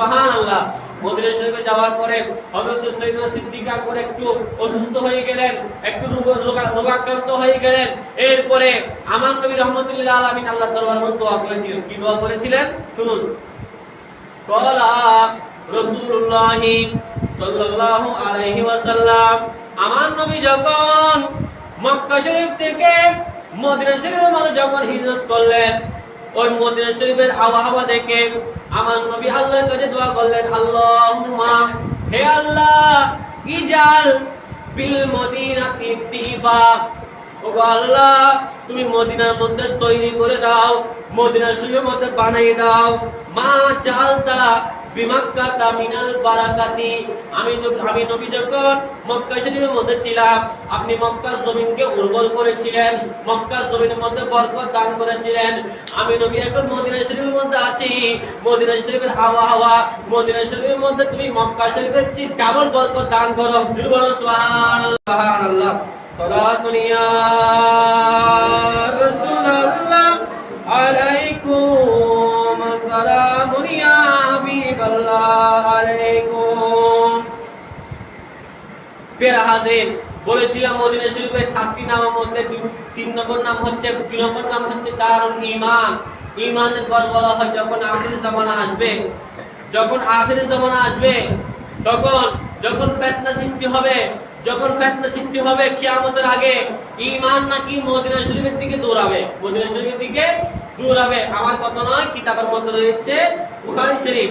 সুবহানাল্লাহ। মদিনা শরীফে যাওয়ার পরে হযরত সাইয়েদনা সিদ্দিকা করে একটু অসুস্থ হয়ে গেলেন, একটু রোগাক্রান্ত হয়ে গেলেন। এরপরে আমার নবী রহমতুল্লাহ আলামিন আল্লাহ দরবার মধ্যে দোয়া করেছিলেন। কি দোয়া করেছিলেন? শুনুন। কলা রাসূলুল্লাহ সাল্লাল্লাহু আলাইহি ওয়াসাল্লাম, আমার নবী যখন মক্কা শরীফ থেকে মদিনা শরীফের মধ্যে যখন হিজরত করলেন ওই মদিনা শরীফের আবহাওয়া দেখে আমার নবী আল্লাহর কাছে দোয়া করলেন, আল্লাহুম্মা, হে আল্লাহ, ইজাল বিল মদিনাতি তিফা। ওগো আল্লাহ, তুমি মদিনার মধ্যে তৈরি করে দাও মদিনা শরীফের মধ্যে বানিয়ে দাও। মা চালতা মক্কা উর্বর করেছিলেন মক্কা জমিনের মধ্যে দান করেছিলেন। আমি নবী এখন মদিনা শরীফের মধ্যে আছি। মদিনা শরীফের হাওয়া হাওয়া। মদিনা শরীফের মধ্যে তুমি মক্কা শরীফের ডাবল বরফ দান করো। আলাইকুম। পেরা বলেছিলাম মদিনা শরীফের চারটি নামের মধ্যে তিন নম্বর নাম হচ্ছে, দুই নম্বর নাম হচ্ছে দারুল ঈমান। ঈমানের ঘর বলা হয় যখন আখির জামানা আসবে, যখন আখির জামানা আসবে, তখন, যখন ফেতনা সৃষ্টি হবে, যখন ফেতনা সৃষ্টি হবে কিয়ামতের আগে, ঈমান নাকি মদিনা শরীফের দিকে দৌড়াবে। মদিনা শরীফের দিকে দৌড়াবে। আমার কথা নয়, কিতাবের মধ্যে রয়েছে বুখারী শরীফ।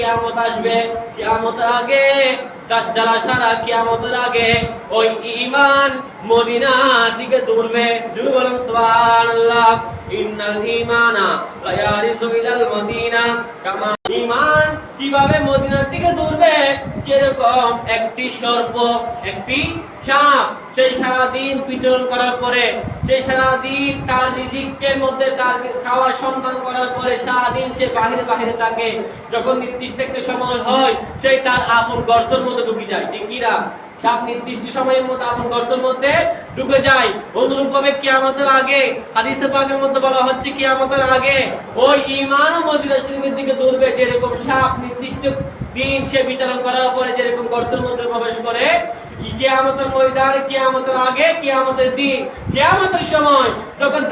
কিয়ামত আসবে কিয়ামতের আগে, দাজ্জাল কিয়ামতের আগে ওই ঈমান মদিনা দিকে দৌড়বে। জুড়ে বলেন, সুবহানাল্লাহ। ইন্নাল ঈমানা ইলাল মদিনা। কামা ঈমান কীভাবে মদিনার দিকে দৌড়বে? যেরকম একটি সর্প, একটি সাপ, সেই সারাদিন বিচরণ করার পরে, সেই সারাদিন তার রিজিকের মধ্যে তার খাওয়ার সন্ধান করার পরে সারাদিন সে বাহিরে বাহিরে থাকে। যখন নির্দিষ্ট একটা সময় হয়, সেই তার আপন গর্তের মধ্যে ঢুকে যায়। ঠিক কিরা সাপ নির্দিষ্ট সময়ের মধ্যে আপন গর্তের মধ্যে ঢুকে যায়। কিয়ামতের আগে, হাদিসে পাকের মধ্যে বলা হচ্ছে কিয়ামতের আগে ওই ঈমান ও মদিনা শরীফের দিকে দৌড়বে, যেরকম সাপ নির্দিষ্ট দিন সে বিচরণ করার পরে যেরকম গর্তের মধ্যে প্রবেশ করে। কিয়ামতের ময়দানে, কিয়ামতের আগে, কিয়ামতের দিন, কিয়ামতের সময় যখন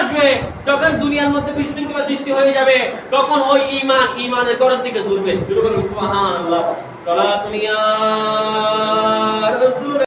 আসবে তখন দুনিয়ার মধ্যে বিশৃঙ্খলা সৃষ্টি হয়ে যাবে, তখন ওই ঈমান, ঈমানের গড়ের দিকে দৌড়বে। صلاتنا رسول